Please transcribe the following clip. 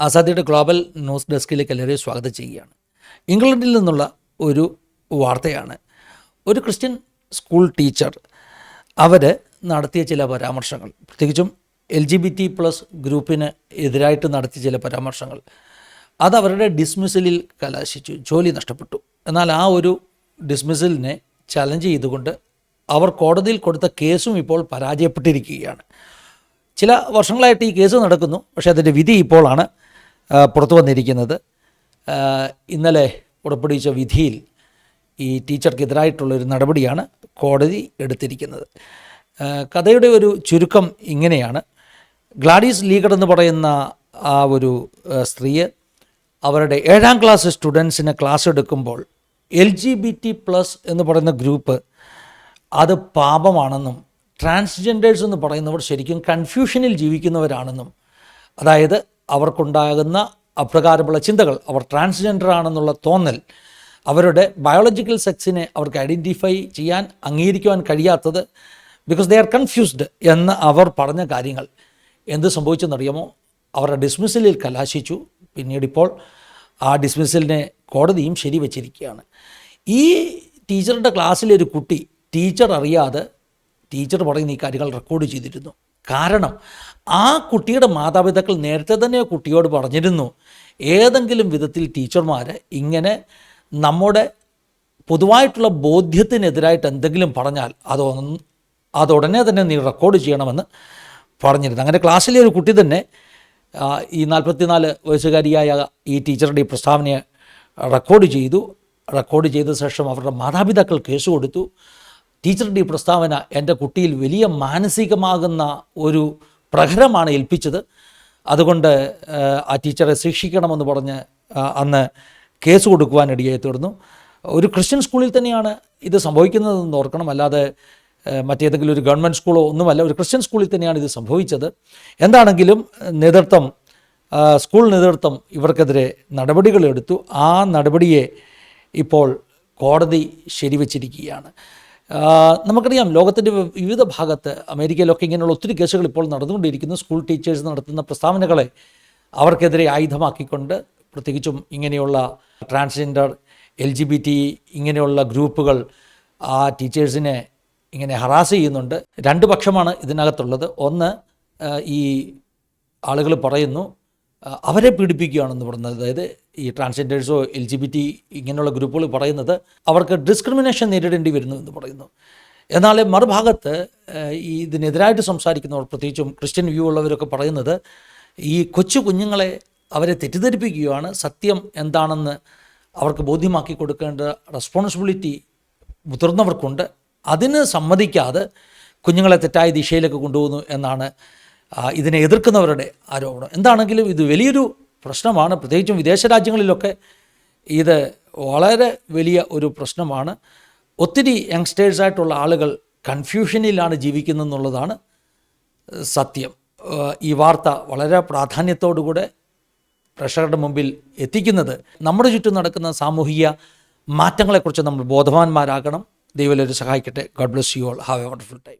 ആസാദിയുടെ global news ഡെസ്കിലേക്ക് എല്ലാവരെയും സ്വാഗതം ചെയ്യുകയാണ്. ഇംഗ്ലണ്ടിൽ നിന്നുള്ള ഒരു വാർത്തയാണ്. ഒരു ക്രിസ്ത്യൻ സ്കൂൾ ടീച്ചർ അവർ നടത്തിയ ചില പരാമർശങ്ങൾ പ്രത്യേകിച്ചും L G B T plus ഗ്രൂപ്പിന് എതിരായിട്ട് നടത്തിയ ചില പരാമർശങ്ങൾ അത് അവരുടെ ഡിസ്മിസലിൽ കലാശിച്ചു ജോലി നഷ്ടപ്പെട്ടു. എന്നാൽ ആ ഒരു ഡിസ്മിസലിനെ ചലഞ്ച് ചെയ്തുകൊണ്ട് അവർ കോടതിയിൽ കൊടുത്ത കേസും ഇപ്പോൾ പരാജയപ്പെട്ടിരിക്കുകയാണ്. ചില വർഷങ്ങളായിട്ട് ഈ കേസ് നടക്കുന്നു. പക്ഷേ അതിന്റെ വിധി ഇപ്പോഴാണ് പുറത്തു വന്നിരിക്കുന്നത്. ഇന്നലെ പുറപ്പെടുവിച്ച വിധിയിൽ ഈ ടീച്ചർക്കെതിരായിട്ടുള്ളൊരു നടപടിയാണ് കോടതി എടുത്തിരിക്കുന്നത്. കഥയുടെ ഒരു ചുരുക്കം ഇങ്ങനെയാണ്. ഗ്ലാഡീസ് ലീഗഡ് എന്ന് പറയുന്ന ആ ഒരു സ്ത്രീയെ അവരുടെ ഏഴാം ക്ലാസ് സ്റ്റുഡൻസിന് ക്ലാസ് എടുക്കുമ്പോൾ L G B T plus എന്ന് പറയുന്ന ഗ്രൂപ്പ് അത് പാപമാണെന്നും ട്രാൻസ്ജെൻഡേഴ്സ് എന്ന് പറയുന്നവർ ശരിക്കും കൺഫ്യൂഷനിൽ ജീവിക്കുന്നവരാണെന്നും അതായത് അവർക്കുണ്ടാകുന്ന അപ്രകാരമുള്ള ചിന്തകൾ അവർ ട്രാൻസ്ജെൻഡർ ആണെന്നുള്ള തോന്നൽ അവരുടെ ബയോളജിക്കൽ സെക്സിനെ അവർക്ക് ഐഡന്റിഫൈ ചെയ്യാൻ അംഗീകരിക്കുവാൻ കഴിയാത്തത് ബിക്കോസ് ദേ ആർ കൺഫ്യൂസ്ഡ് എന്ന് അവർ പറഞ്ഞ കാര്യങ്ങൾ. എന്ത് സംഭവിച്ചെന്നറിയാമോ? അവരുടെ ഡിസ്മിസലിൽ കലാശിച്ചു. പിന്നീട് ഇപ്പോൾ ആ ഡിസ്മിസലിനെ കോടതിയും ശരിവച്ചിരിക്കുകയാണ്. ഈ ടീച്ചറുടെ ക്ലാസ്സിലെ ഒരു കുട്ടി ടീച്ചർ അറിയാതെ ടീച്ചർ പറയുന്ന ഈ കാര്യങ്ങൾ റെക്കോർഡ് ചെയ്തിരുന്നു. കാരണം ആ കുട്ടിയുടെ മാതാപിതാക്കൾ നേരത്തെ തന്നെ കുട്ടിയോട് പറഞ്ഞിരുന്നു ഏതെങ്കിലും വിധത്തിൽ ടീച്ചർമാർ ഇങ്ങനെ നമ്മുടെ പൊതുവായിട്ടുള്ള ബോധ്യത്തിനെതിരായിട്ട് എന്തെങ്കിലും പറഞ്ഞാൽ അതൊന്ന് അതുടനെ തന്നെ നീ റെക്കോർഡ് ചെയ്യണമെന്ന് പറഞ്ഞിരുന്നു. അങ്ങനെ ക്ലാസ്സിലെ ഒരു കുട്ടി തന്നെ ഈ നാൽപ്പത്തിനാല് വയസ്സുകാരിയായ ഈ ടീച്ചറുടെ ഈ പ്രസ്താവനയെ റെക്കോർഡ് ചെയ്തു. റെക്കോർഡ് ചെയ്ത ശേഷം അവരുടെ മാതാപിതാക്കൾ കേസ് കൊടുത്തു. ടീച്ചറുടെ ഈ പ്രസ്താവന എന്റെ കുട്ടിയിൽ വലിയ മാനസികമാകുന്ന ഒരു പ്രഹരമാണ് ഏൽപ്പിച്ചത്. അതുകൊണ്ട് ആ, ടീച്ചറെ ശിക്ഷിക്കണമെന്ന് പറഞ്ഞ് അന്ന് കേസ് കൊടുക്കുവാനിടയായി തീർന്നു. ഒരു ക്രിസ്ത്യൻ സ്കൂളിൽ തന്നെയാണ് ഇത് സംഭവിക്കുന്നതെന്ന് ഓർക്കണം. അല്ലാതെ മറ്റേതെങ്കിലും ഒരു ഗവൺമെന്റ് സ്കൂളോ ഒന്നുമല്ല ഒരു ക്രിസ്ത്യൻ സ്കൂളിൽ തന്നെയാണ് ഇത് സംഭവിച്ചത്. എന്താണെങ്കിലും നേതൃത്വം സ്കൂൾ നേതൃത്വം ഇവർക്കെതിരെ നടപടികളെടുത്തു ആ നടപടിയെ ഇപ്പോൾ കോടതി ശരിവച്ചിരിക്കുകയാണ്. നമുക്കറിയാം ലോകത്തിന്റെ വിവിധ ഭാഗത്ത് അമേരിക്കയിലൊക്കെ ഇങ്ങനെയുള്ള ഒത്തിരി കേസുകൾ ഇപ്പോൾ നടന്നുകൊണ്ടിരിക്കുന്നു. സ്കൂൾ ടീച്ചേഴ്സ് നടത്തുന്ന പ്രസ്താവനകളെ അവർക്കെതിരെ ആയുധമാക്കിക്കൊണ്ട് പ്രത്യേകിച്ചും ഇങ്ങനെയുള്ള transgender L G B T ഇങ്ങനെയുള്ള ഗ്രൂപ്പുകൾ ആ ടീച്ചേഴ്സിനെ ഇങ്ങനെ ഹറാസ് ചെയ്യുന്നുണ്ട്. രണ്ട് പക്ഷമാണ് ഇതിനകത്തുള്ളത്. ഒന്ന് ഈ ആളുകൾ പറയുന്നു അവരെ പീഡിപ്പിക്കുകയാണെന്ന് പറയുന്നത് അതായത് ഈ ട്രാൻസ്ജെൻഡേഴ്സോ എൽ ജി ബി ടി ഇങ്ങനെയുള്ള ഗ്രൂപ്പുകൾ പറയുന്നത് അവർക്ക് ഡിസ്ക്രിമിനേഷൻ നേരിടേണ്ടി വരുന്നു എന്ന് പറയുന്നു. എന്നാൽ മറുഭാഗത്ത് ഈ ഇതിനെതിരായിട്ട് സംസാരിക്കുന്നവർ പ്രത്യേകിച്ചും ക്രിസ്ത്യൻ വ്യൂ ഉള്ളവരൊക്കെ പറയുന്നത് ഈ കൊച്ചു കുഞ്ഞുങ്ങളെ അവരെ തെറ്റിദ്ധരിപ്പിക്കുകയാണ്. സത്യം എന്താണെന്ന് അവർക്ക് ബോധ്യമാക്കി കൊടുക്കേണ്ട റെസ്പോൺസിബിലിറ്റി മുതിർന്നവർക്കുണ്ട്. അതിന് സമ്മതിക്കാതെ കുഞ്ഞുങ്ങളെ തെറ്റായ ദിശയിലേക്ക് കൊണ്ടുപോകുന്നു എന്നാണ് ഇതിനെ എതിർക്കുന്നവരുടെ ആരോപണം. എന്താണെങ്കിലും ഇത് വലിയൊരു പ്രശ്നമാണ്. പ്രത്യേകിച്ചും വിദേശ രാജ്യങ്ങളിലൊക്കെ ഇത് വളരെ വലിയ ഒരു പ്രശ്നമാണ്. ഒത്തിരി യങ്സ്റ്റേഴ്സായിട്ടുള്ള ആളുകൾ കൺഫ്യൂഷനിലാണ് ജീവിക്കുന്നതെന്നുള്ളതാണ് സത്യം. ഏഹ് ഈ വാർത്ത വളരെ പ്രാധാന്യത്തോടുകൂടെ പ്രേക്ഷകരുടെ മുമ്പിൽ എത്തിക്കുന്നത്. നമ്മുടെ ചുറ്റും നടക്കുന്ന സാമൂഹിക മാറ്റങ്ങളെക്കുറിച്ച് നമ്മൾ ബോധവാന്മാരാകണം. ദൈവം ഒരു സഹായിക്കട്ടെ. God bless you all have a wonderful time